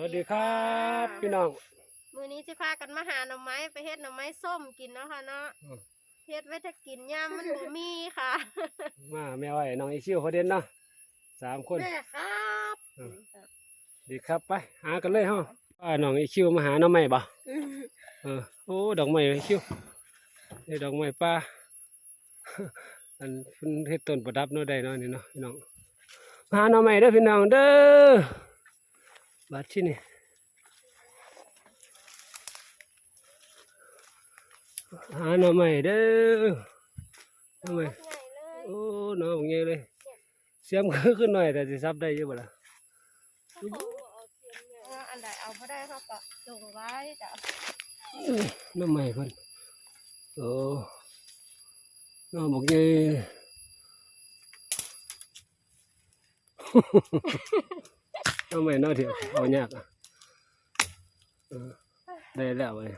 วัสดีครับพี่น้อง มื้อนี้สิพากันมาหาหน่อไม้ไปเฮ็ดหน่อไม้ส้มกินเนาะค่ะเนาะอืม เฮ็ดไว้ถ้ากินย่ามมันบ่มีค่ะมาแม่ไว้น้องอีชิวเขาเด่นเนาะสามคน แม่ครับอืม ดีครับไปหากันเลยเฮาป้าน้องอีชิวมาหาน้องใหม่บ่เออโอ้ดอกไม้อีชิวนี่ดอกไม้ป้า อันเพิ่นเฮ็ดต้นประดับเนาะได้เนาะนี่เนาะพี่น้องมาหาน้องใหม่เด้อพี่น้องเด้อ บัดที่นี่หาหน่อใหม่เด้อหน่อใหม่ใหญ่เลยโอ้น้ องใหญ่เลยเสียมคือขึ้นหน่อยแต่สิซับได้อยู่บ่ล่ะถ้าเขาเอาเทียมเนี่ยเอาอันใดเอาบ่ได้เขาก็จงไว้จ้ะน้องใหม่เพิ่นโอ้น้องบอกใหญ่น้องใหม่น้องเถียวเอายากอะเออได้แล้วเว้ย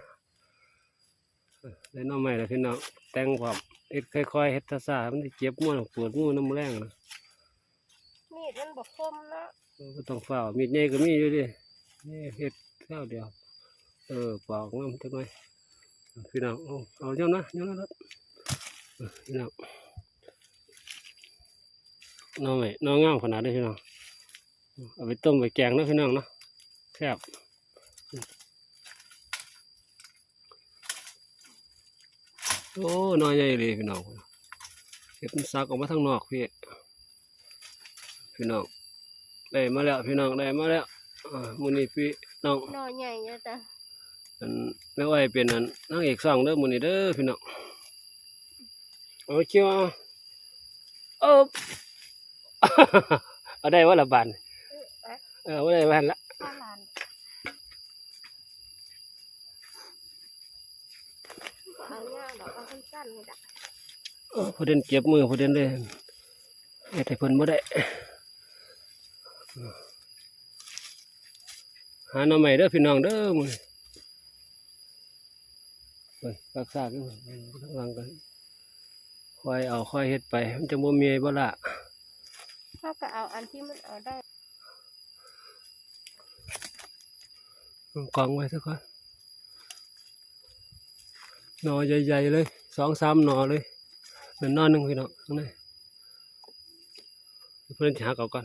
เออได้น้องใหม่แล้วพี่น้องแต่งความเฮ็ดค่อยๆเฮ็ดซาๆมันสิเจ็บมือปวดมือน้ำแรงนะมีดมันบ่คมเนาะเออบ่ต้องเฝ้ามีดใหญ่ก็มีอยู่ดินี่เฮ็ดข้าวเดียว เออปอกน้ำจักหน่อยพี่น้องเอาเอาเจ้านะเจ้านะรถเออพี่น้องน้องใหม่น้องงามขนาดนี้พี่น้อง เอาไปต้มไปแกงเนาะพี่น้องเนาะแซ่บโอ้น้อยใหญ่เลยพี่น้องเก็บมันซักออกมาทางนอกพี่พี่น้องได้มาแล้วพี่น้องได้มาแล้วอ่ามื้อนี้พี่น้องหน่อใหญ่เนี่ยจ้ะอันไม่ไหวเป็นอันนางเอกสองเด้อมื้อนี้เด้อพี่น้องเอาเชียวเอาเอบเอาได้ว่าละบาท เออไปเออว่าได้บานละข้าวหลานเอาย่างดอกเอาสั้นๆนี่จ้ะเออพอเดินเก็บมือพอเดินเลยเฮ็ดให้เพิ่นบ่ได้หาหน่อใหม่เด้อพี่น้องเด้อมื้อนี้เพิ่นรักษาอยู่ข้างหลังกันคอยเอาคอยเฮ็ดไป มันจะบ่มีบ่ล่ะเขาก็เอาอันที่มันเอาได้ กองไว้สักก่อนหนอใหญ่ๆเลยสองสามหนอเลยเดินนอนหนึ่งพี่น้องข้างในเพื่อนจะหาเก่าก่อน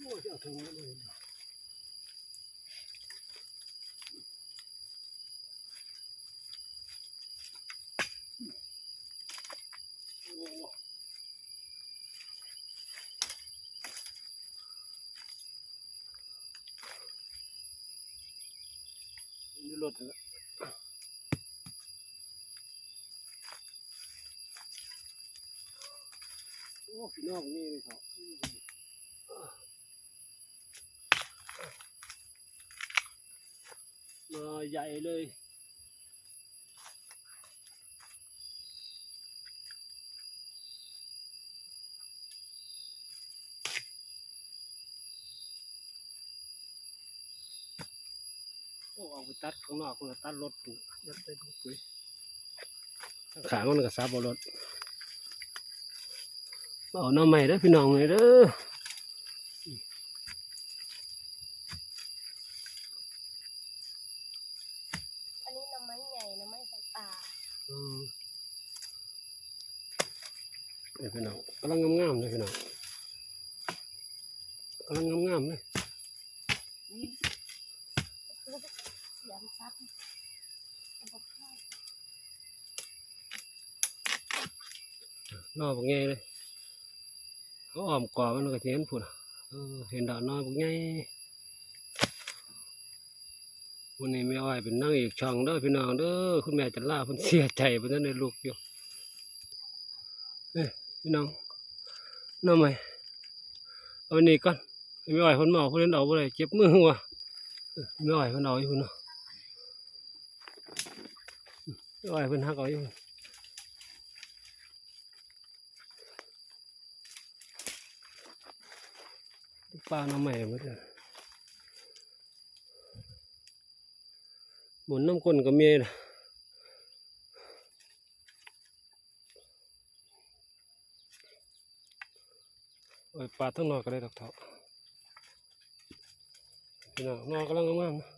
โอ้ยเอาถึงแล้วเลย นี่ รถแล้วโอ้พี่น้องนี่เลยครับมาใหญ่เลย โอ้เอาไป ตัดข้างนอกคนละตัดรถปุ๊ยัดไปดูปุ๋ยขามันก็ซับเอารถเอาหน้าใหม่เด้อพี่น้องเลยเด้ออันนี้หน้ำไม้ใหญ่หน้ำไม้ใส่ป่าอืมเดี๋ยวพี่น้องกำลังงามๆเลยพี่น้องกำลังงามๆเลยเสี ยงซับเอาไปข้าวนอบกใหญ่เลยเขาอ้อมกอมันก็จะเห็นพุ่นเห็นดอกนอบักใหญ่วันนี้แม่อ้อยเป็นนางเอกช่องเด้อพี่น้องเด้อคุณแม่จันลาเพิ่นเสียใจเพิ่นได้ลูกอยู่เอ้พี่น้องน้องใหม่เอาอันนี้ก่อนแม่อ้อยเพิ่นมาเอาเพิ่นเอาบ่ได้เจ็บมือหัวเออแม่อ้อยเพิ่นเอาอยู่พุ่นเนาะแม่ อ้อยเพิ่นหักเอาอยู่ปลาหน้ำใหม่มาเถอะหมุนน้ำก้นก็มีนะโอ้ยปลาทั้งนอกก็ได้ดอกเถาะพี่น้องนอกกำลังงามๆนะ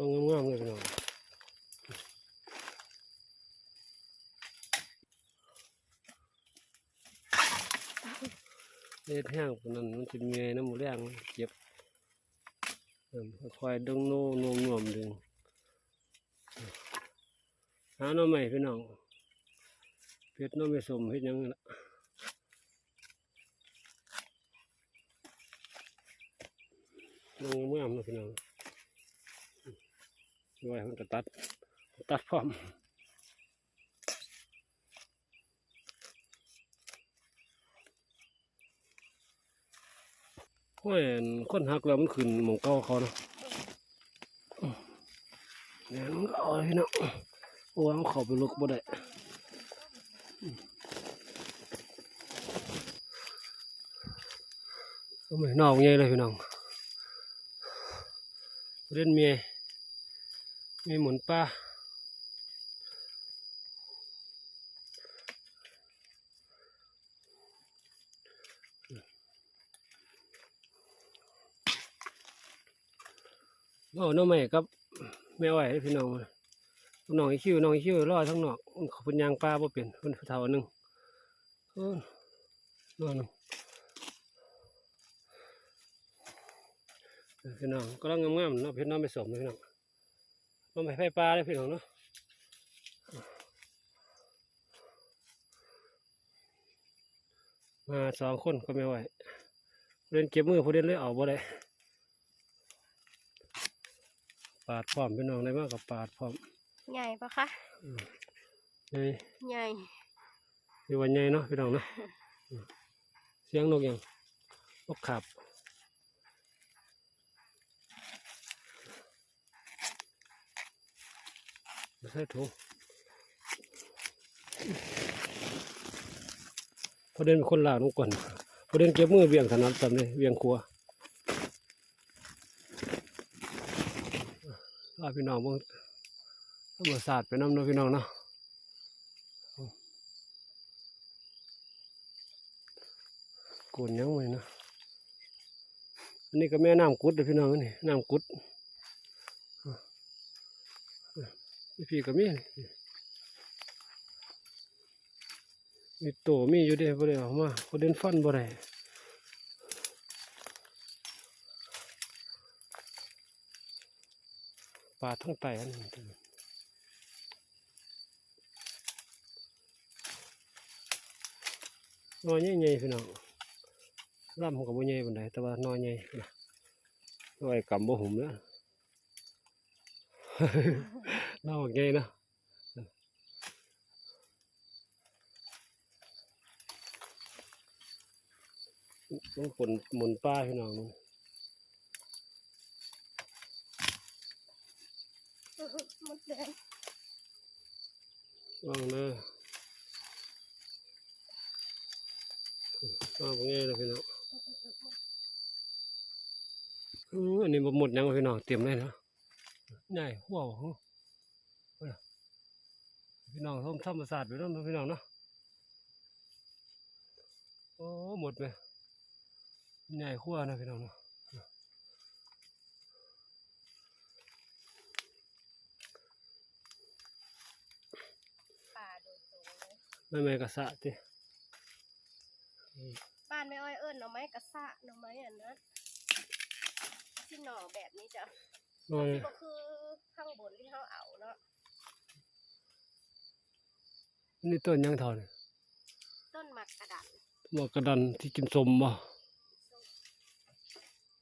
ก็งามๆเลยพี่น้องเล็ดแห้งปนั้นมันจะเมีไงน้ำมูแรงเจ็บคอยดึงโน้นวมนวมดึงหาหน่อใหม่พี่น้องเพชรน้อไม่สมเฮ็ดหยังนั่นล่ะลงเมื่อมๆเนาะพี่น้อง ด้วยมันจะตัด ตัดพร้อมโอ้ยคนหักแล้วมันขึ้นหมองเก่าเขาเนาะเนี่ยมันก็อาพี่เนาะโอ้ยมันเข้าไปลึกบ่ได้ก็ไม่นอกใหญ่เลยพี่น้องเล่นเมีย มีหมุนปลาเอน้องใหม่กับแม่ไหวให้พี่น้องน้องอีคิวน้องอีคิวรอทั้งนอกเขาเป็นยางปลาบ่เป็นเพิ่นเท่าหนึงเออรอหนึ่งพี่น้องก็ลังงามๆเนาะพี่น้องไปสมเลยพี่น้อง น้องไปไฟปลาเลยพี่น้องเนาะมาสองคนก็ไม่ไหวเล่นเก็บมือผู้เล่นเลยเอาบ่ได้ปาดพร้อมพี่น้องได้มากกับปาดพร้อมใหญ่ปะคะใหญ่ใหญ่อยู่วันใหญ่เนาะพี่น้องเนาะอืมเสียงนกยังนกขับไม่ ใช่ถูกพอเดินเป็นคนลาวน้องก่อนพอเดินเก็บมือเวียงถนัดจำเลยเวียงครัวลาพี่น้องมึงธรรมศาสตร์ไปน้ำเนาะพี่น้องเนาะโกนยังไงนะอันนี้ก็แม่น้ำกุดเลยพี่น้องนี่น้ำกุดอะอะ พี่พี่ก็มีมีโตมีอยู่เด้บ่ได้ออกมาเขาเดินฟันบ่ได้ปลาทั้งไตอันนี้นอยใหญ่ๆพี่น้องลำกับบ่ใหญ่ปานใดแต่ว่านอยใหญ่นะน้อยกำบ่หุ่มแล้ น้อยใหญ่นะต้องฝนหมุนป้าพี่น้องมันมดแดงว่างเลยว่างบ่ใหญ่เลยพี่น้องอันนี้หมดยังพี่น้องเตรียมเลยนะใหญ่หัวหัว พี่น้องส้มธรรมศาสตร์ไปแล้วพี่น้องเนาะโอ้หมดไหมใหญ่ขั้วนะพี่น้องเนาะป่าโดยตรงเลยไม่ไม่กระสะติบ้านไม่อ้อยเอิ้นหน่อไม้กระสะหน่อไม้อันนั้นที่หน่อแบบนี้จ้ะน้อยที่ก็คือข้างบนที่เขาเอาเนาะ นี่ต้นยังเท่าเนี่ยต้นหมักกระดันหมากกระดันที่กินสมบ่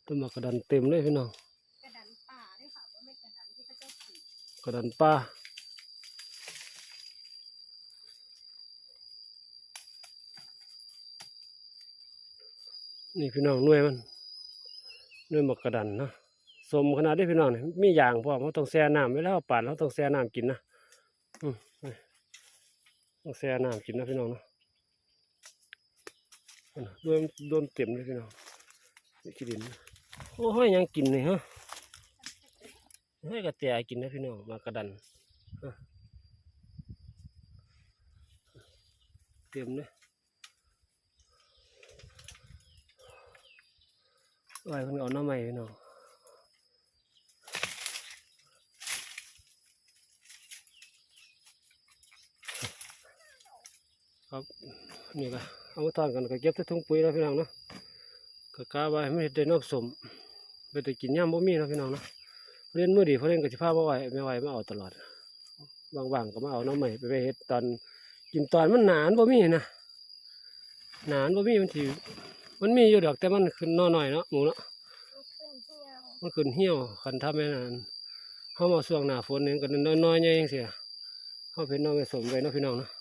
ต้นหมากกระดันเต็มเลยพี่น้องกระดันป่าด้วยค่ะว่าไม่กระดันที่เขาเจ้าปลูกกระดันป้านี่พี่น้องหน่วยมันหน่วยหมากกระดันเนาะสมขนาดได้พี่น้องนี่มีอย่างพร้อมเราต้องแช่น้ำไว้แล้วปาดเราต้องแช่น้ำกินนะอืม ต้องแช่น้ำกินนะพี่น้องนะโดนโดนเต็มเลยพี่น้องนี่กินดินโอ้ห้อยยังกินเลยฮะห้อยกระแตกินนะพี่น้องมากระดันเต็มเลยไว้เพิ่นเอาหน้าใหม่พี่น้อง ครับนี่ก็เอามาทานกันก็เก็บใส่ถุงปุ๋ยแล้วพี่น้องนะก็กาไว้ไม่ได้นอกสมไปแต่กินย่ำบ่มีนะพี่น้องนะเล่นมือดีเพราะเล่นกับสิพาบ่ไหวไม่ไหวมาเอาตลอดบางๆก็มาเอาน้ำใหม่ไปไปเฮ็ดตอนกินตอนมันหนานบ่มีนะหนานบ่มีมันสิมันมีอยู่ดอกแต่มันขึ้นน้อยเนาะหมูเนาะมันขึ้นเหี่ยวมันขึ้นเหี่ยวคันทำแม่นานเฮามาช่วงหนาฝนนี่ก็น้อยๆใหญ่จังซี่เฮาเป็นน้องไปสมไว้เนาะพี่น้องเนาะ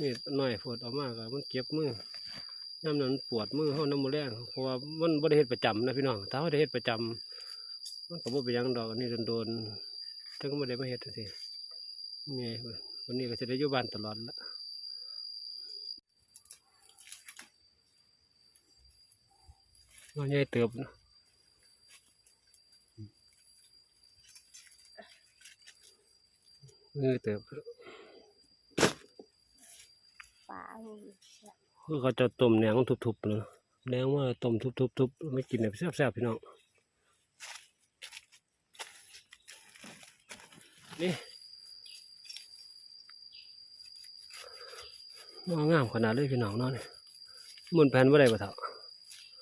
มีดหน่อยปวดออกมากมันเก็บมือย่ำนั้นปวดมือเฮาน้ำมือแรงเพราะว่ามันบ่ได้เฮ็ดประจำนะพี่น้องถ้าเฮาได้เฮ็ดประจำมันก็บ่เป็นหยังดอกอันนี้โดนๆถึงบ่ได้มาเฮ็ดจังซี่นี่ว้ยวันนี้ก็สิได้อยู่บ้านตลอดละว่าใหญ่เติบนะมือเติบ ปลานี่ คือเขาจะต้มแหนงทุบๆเลยแหนงว่าต้มทุบๆๆไม่กินแบบแซ่บๆพี่น้องนี่งองามขนาดเลยพี่น้องเนาะนี่หมุนแผ่นว่าได้ปะเถอะ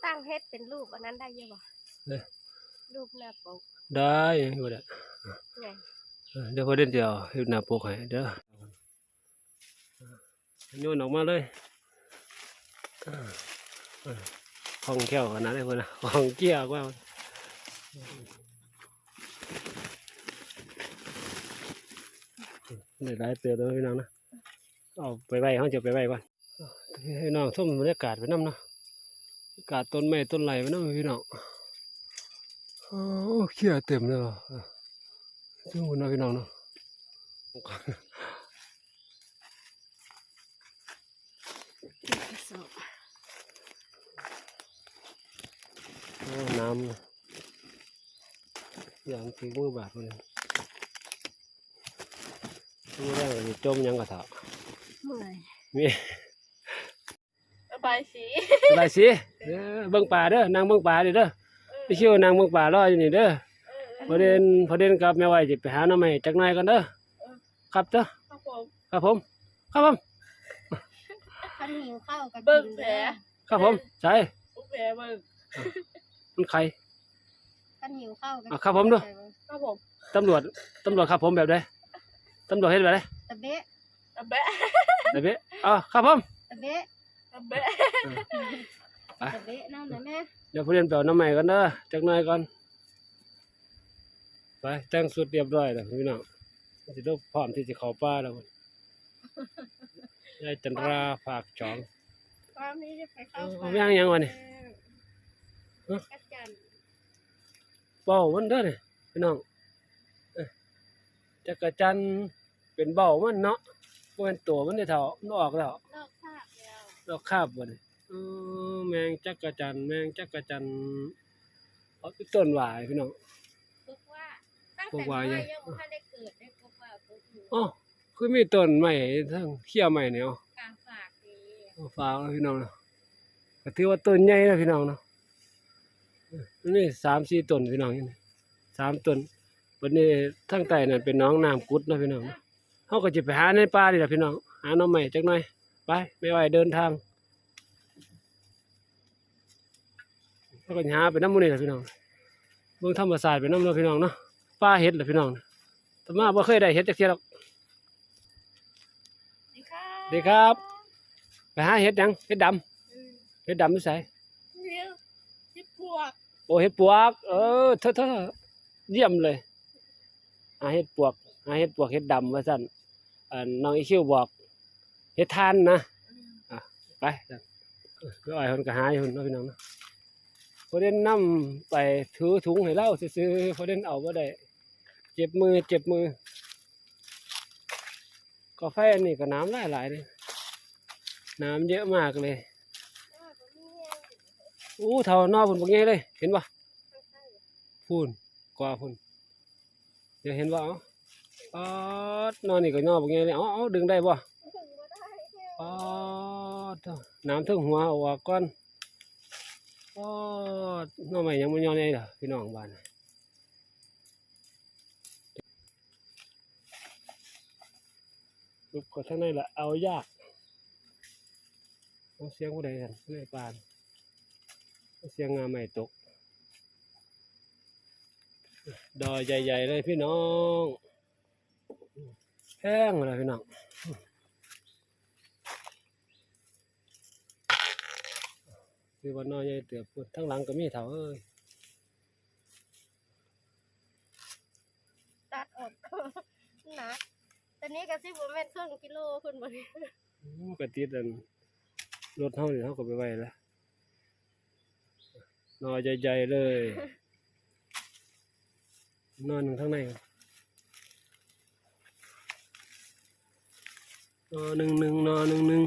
ตั้งเฮ็ดเป็นรูปอันนั้นได้เยอะบ่เอ้ยรูปหน้าปกได้บ่ได้ไงเออเดี๋ยวพอเด่นเดียวเฮ็ดหน้าปกให้เด้อ โยนออกมาเลยเออเของแก้วขนาดเลยเพื่อนนะของเกี้ยวกว่าได้หลายเตือนเลยพี่น้องนะเอาไปไว้เขาจะไปไว้ก่อนให้น้องส้มบรรยากาศไปน้ำนะบรรยากาศต้นไม้ต้นไหลไปน้ำพี่น้องโอ้เขี้ยเต็มเลยว่ะซึ่งคุณนะพี่น้องเนาะ กระสอบ โอ้ น้ำนะอย่างถึงมือบาดเลยมือแรกเลยจมยังกระเถาเมื่อยมีระบายสีอะไรสิเด้อเบิ่งป่าเด้อนางเบิ่งป่าเด้อเด้อไปเชื่อนางเบิ่งป่ารออยู่นี่เด้อพอเด่นพอเด่นกับแม่ไหวจะไปหาหน้ำใหม่จักหน่อยกันเด้อครับเด้อครับผม ครับผมครับผมขันหิวข้าวกันเบิ่งแผลครับผมใช่โอเคเบิ่ง มันใครขันหิวข้าวกันอะครับผมด้วยครับผมตำรวจตำรวจครับผมแบบใดตำรวจเฮ็ดแบบใดตะเบะตะแบะแบบนี้อ๋อครับผมตะเบะตะแบะตะเบะนั่นนะแม่เดี๋ยวพอเด่นไปเอาหน้ำใหม่กันเด้อจักหน่อยก่อนไปแต่งสุดเรียบร้อยแล้วพี่น้องสิได้พร้อมที่จะเข้าป่าแล้วพุ่นยายจันราฝากจองความนี้จะไปเข้าเอาย่างยังวะนี่ กระจันเบามันเด้อนี่พี่น้องเอ้ยจักรจันทร์เป็นเบามันเนาะบ่เป็นตัวมันได้เท่ามันออกแล้วลอกภาพแล้วดอกคาบบ่นี่เออแมงจักรจันทร์แมงจักรจันทร์เอาไปต้นหวายพี่น้องพบว่าตั้งพวแต่กว่าน้อยไงยังบ่ทันได้เกิดได้พบว่าพบหนูอ๋อคือมีต้นใหม่ทั้งเขี้ยใหม่เนี่ยเอากลางฝากดีเอาฝากแล้วพี่น้องเนาะก็ถือว่าต้นใหญ่นะพี่น้องเนาะเออ นี่สามสี่ต้นพี่น้องนี่สามต้นวันนี้ทั้งใต้นั่นเป็นน้องน้ำกุดนะพี่น้องเนาะเขาก็จะไปหาในป่านี่แหละพี่น้อง หาหน้องใหม่จักหน่อย ไปไม่ไหวเดินทางเขาก็จะหาไปน้ำหมูนี่แหละพี่น้องเบิ่งธรรมศาสตร์ไปน้ำเนาะพี่น้องเนาะป่าเห็ดแหละพี่น้องแต่มาบ่เคยได้เห็ดจักเทียหรอกดีค่ะดีครับ ไปหาเห็ดหยังเห็ดดอืมำเห็ดดำไม่ใส่เลี้ยวที่พ วก โอ้เห็ดปวก เออเถอเถอเยี่ยมเลยหาเห็ดปวกหาเห็ดปวกเห็ดดำว่าสั่นน้องอีคิวบอกเห็ดทานนะไปก็ไอ้คนก็หายู่เนาะพี่น้องนะพอเด่นนำไปถือถุงให้เล่าซื้อพอเด่นเอาบ่ได้ เจ็บมือเจ็บมือ กาแฟนนี้ก็น้ำหลายหลายๆเลยน้ำเยอะมากเลย อู้เท่านอพุ่นบางไงเลย เห็นปะข้างใต้พูนกว่าพุ่นเดี๋ยวเห็นว่าอ๋ออ๋อนอนนี่ก็นอกบางไงเลยอ๋อดึงได้ปะถึงบ่ได้แห้งอ๋อเท่าน้ำถึงหัวออกก่อนอ๋อน้องใหม่ยังไมันย้อนไงล่ะพี่น้องบ้านลุกก็ทั้งในละเอายากเอาเสียงผู้ใดกันเลื่อยปาน เอาเสียงงาใหม่ตก ดอยใหญ่ ๆ เลยพี่น้องแห้งเลยพี่น้องคือวันน้อยใหญ่เติบพุ่นทั้งหลังก็มีเถาเอ้ยตัดออกก็หนักตอนนี้ก็สิบ่แม่นครึ่งกิโลขึ้นบ่นี่อืมกระติดอันรถเฮานี่เฮาก็ไปไว้แล้ว นอใหญ่ๆเลยนอนหนึ่งทั้งในนอหนึ่งหนึ่งนอหนึ่งหนึ่ง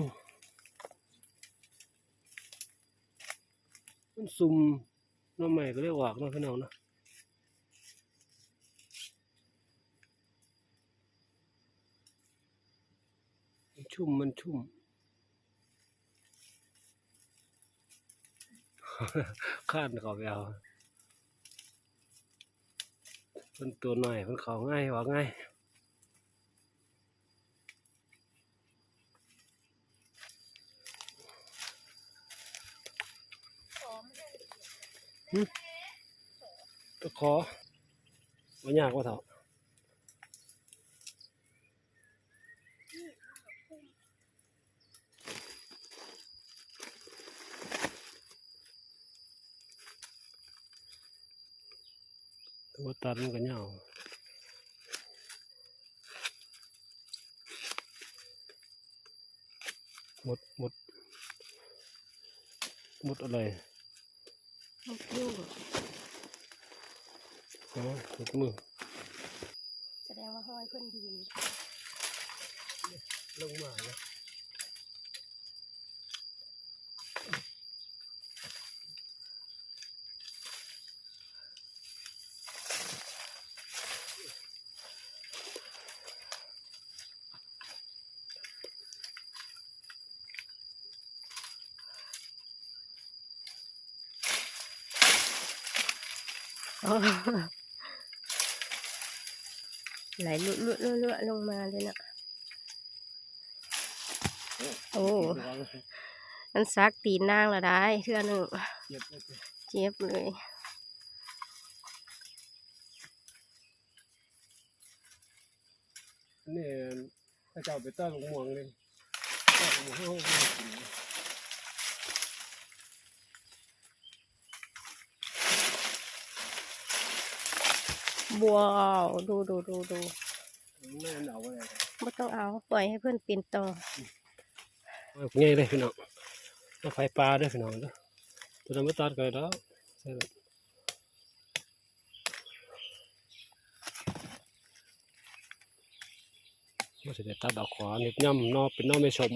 มันซุ่มน้ำใหม่ก็เรียกวากเนาะพี่น้องนาะชุ่มมันชุ่ม ข้านเขาไปเอามันตัวหน่อยมันเขาง่ายว่าง่ายหอมเลยตะขอว่ายากว่าเถอะ ตัวตัดมันก็ยาวหมดหมดหมดอะไรมันยุ่งอ๋อหมดมือแสดงว่าห้อยเพิ่นดีนลงมาแล้ว ไหลลุลุลุลุลงมาเลยนะโอ้มันซักตีนนางละได้เทื่อหนึ่งเจ็บเจ็บเจ็บเลยนี่พระเจ้าไปต้อนหมวงเลยต้อนหมวงเขาไม่กิน ว้าวดูดูดูดูไม่งั้นเอาอะไรไม่ต้องเอาปล่อยให้เพื่อนปีนต่อง่ายเลยพี่น้องเอาไฟปลาด้วยพี่น้องด้อตัวนั้นไม่ตัดกันแล้วใช่แล้วมันจะได้ตัดดอกขวานิดย่ำนอเป็นนอไม่ชม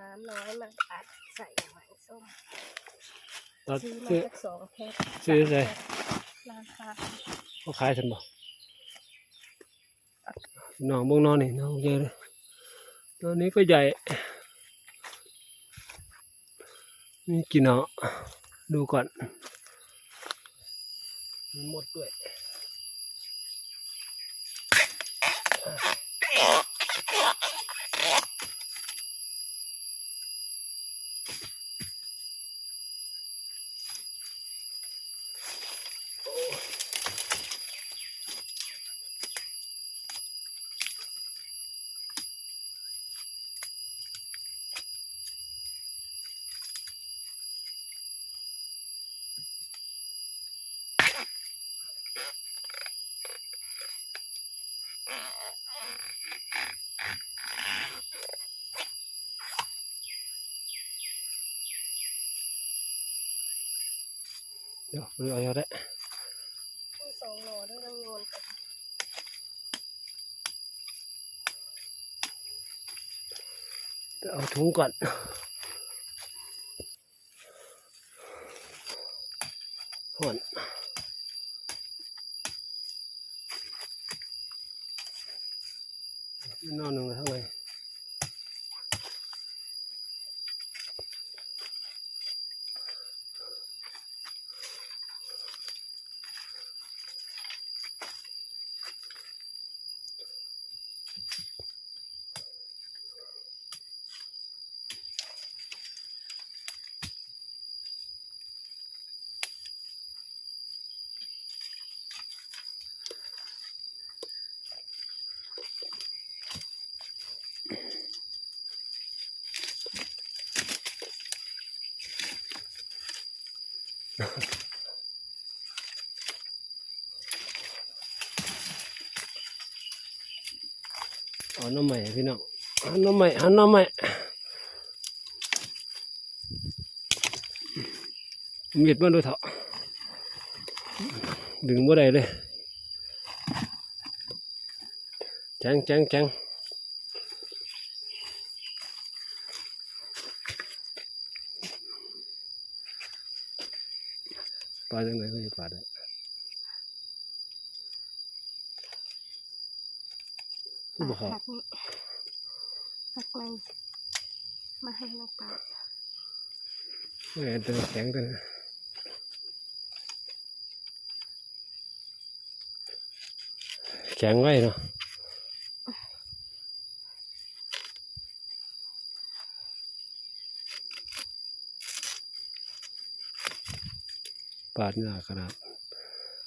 น้ำน้อยมันอัดใส่หอยส้มซื้อมาซื้อ จากสองแพ็คซื้อเลย ราคาเขาขายฉันบอกนอนบุ้งนอนนี่นอนเยอะเลยตอนนี้ก็ใหญ่ นี่กี่เนาะดูก่อนมีหมดด้วย เดี๋ยวเอาเอาได้สองหน่อด้วยนังโยนกันเอาถุงก่อนห่อนนอนหนึ่งเลยทั้งเล ยเอน้ำใหม่พี่น้องเอาน้ำใหม่เอาน้ำใหม่มีดมาดูเถอะดึงบ่ได้เลยจังจังจังปลาจังไหนก็จะปลาได้ ครับหักนี่หักในมาให้น้องปลาเออตัวแข็งตัวนั้นแข็งไว้เนาะปาดหน้าขนาด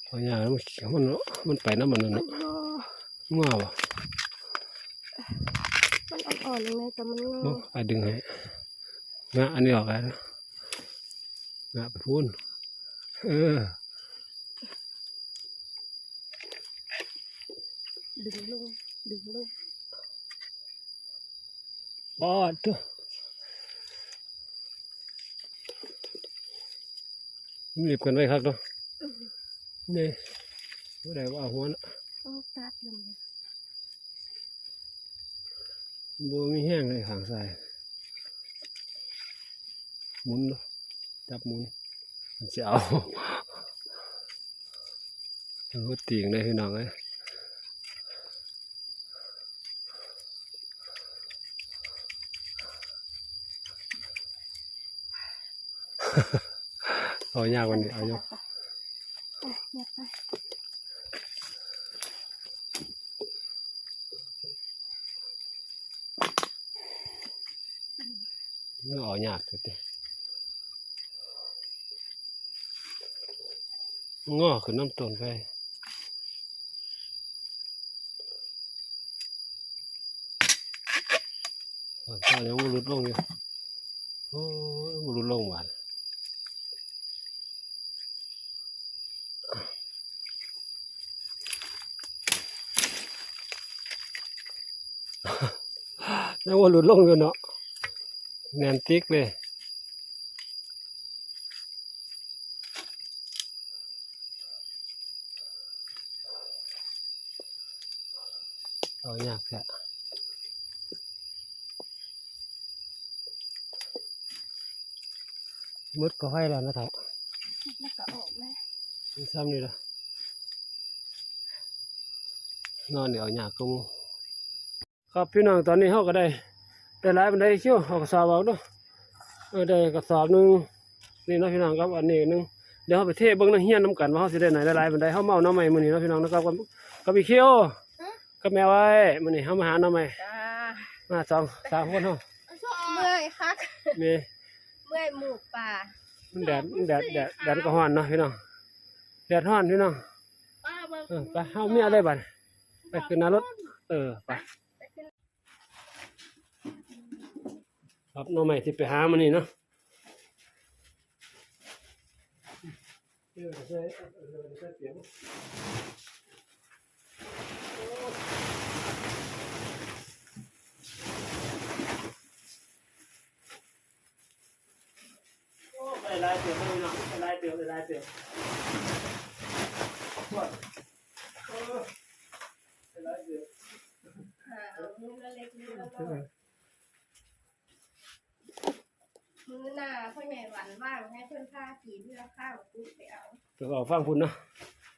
เพราะหญ้ามันมันเนาะมันไปน้ำมันนั่นเนาะโอ้ง้อวะมัน อ่อนๆยังไงแต่มันงโอ้อไปดึงให้งะอันนี้ออกแล้วงะไปพูนเออ ดึงลง ดึงลงปอดตัวรีบกันไว้ครับเนาะนี่ไม่ได้ว่าหัวนะต้องตัดลงเลย บัวมีแห้งเลยขางใส่หมุนจับหมุนมันจะเอารถตีงได้พี่น้องเลยเอายากกวันนี้เอายก อะเนี่ ยไปมันเอายากเลยง้อขึ้นน้ำต้นไปตอนยังไม่รุดลงอยู่โอ้ยไม่รุดลงหวานยังว่าหลุดลงอยู่เนาะ แนนติกเลยเอายากแค่มืดก็ให้แล้วนะเถอะแล้วก็ออกนะมันซ้ำนี่ละนอนเดี๋ยวหยากกูครับพี่น้องตอนนี้เขาก็ได้ ได้หลายบันไดเชี่ยวเอากระสอบเอาเด้วยเออได้กระสอบหนึ่งนี่เนาะพี่น้องครับอันนี้หนึ่งเดี๋ยวเขาไปเทเบิ้งในะเฮียนน้ำกันว่าเขาสิได้ไหนได้หลายบันไดเขาเมาหน้ำใหม่มื้อนี้เนาะพี่น้องนะครับกับกับพี่เคียวกับแม่ไว้มื้อนี้เขามาหาหน้ำใหม่จ้ามาสองสามคนเฮาเมื่อยคักแม่เมื่อยหมูป่ามันแดดมันแดดแดดแดดก็ร้อนเนาะพี่น้องแดดร้อนพี่น้องป้าเบิ่งเออไปเฮาเมียได้บัดไปขึ้นหน้ารถเออไป ครับน้องใหม่ที่ไปหามันนี่เนาะเออใช่เออใช่เสียงโอ้ไปลายเตียวไปเนาะไปลายเตียวไปลายเตียวว่าเออไปลายเตียว หาเอามือละเล็กมือละ เอ น้อย อ มือหน้าพ่อใหญ่หวันว่างให้เพื่อนพาขี่เพื่อข้าวปุ๊บไป เอาไปออกฟังพุ่นเนาะ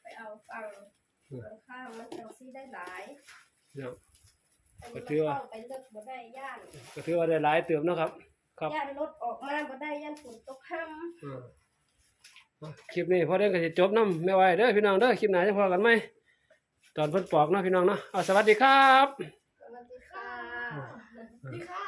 ไปเอาฟังตรงข้ามมันจังซี่ได้หลายเนาะ อันก็นี้ถือมันว่าเข้าไปเลิกบ่ได้ย่านก็ถือว่าได้หลายเติมเนาะครับ ครับ ย่านรถออกมาบ่ได้ย่านฝนตกค่ำอ่าอะคลิปนี้พอเด้งก็สิจบน้ำไม่ไหวเด้อพี่น้องเด้อคลิปหน้าจะพอกันไหมตอนเพิ่นปอกเนาะพี่น้องเนาะเอาสวัสดีครับสวัสดีค่ะนี่ค่ะ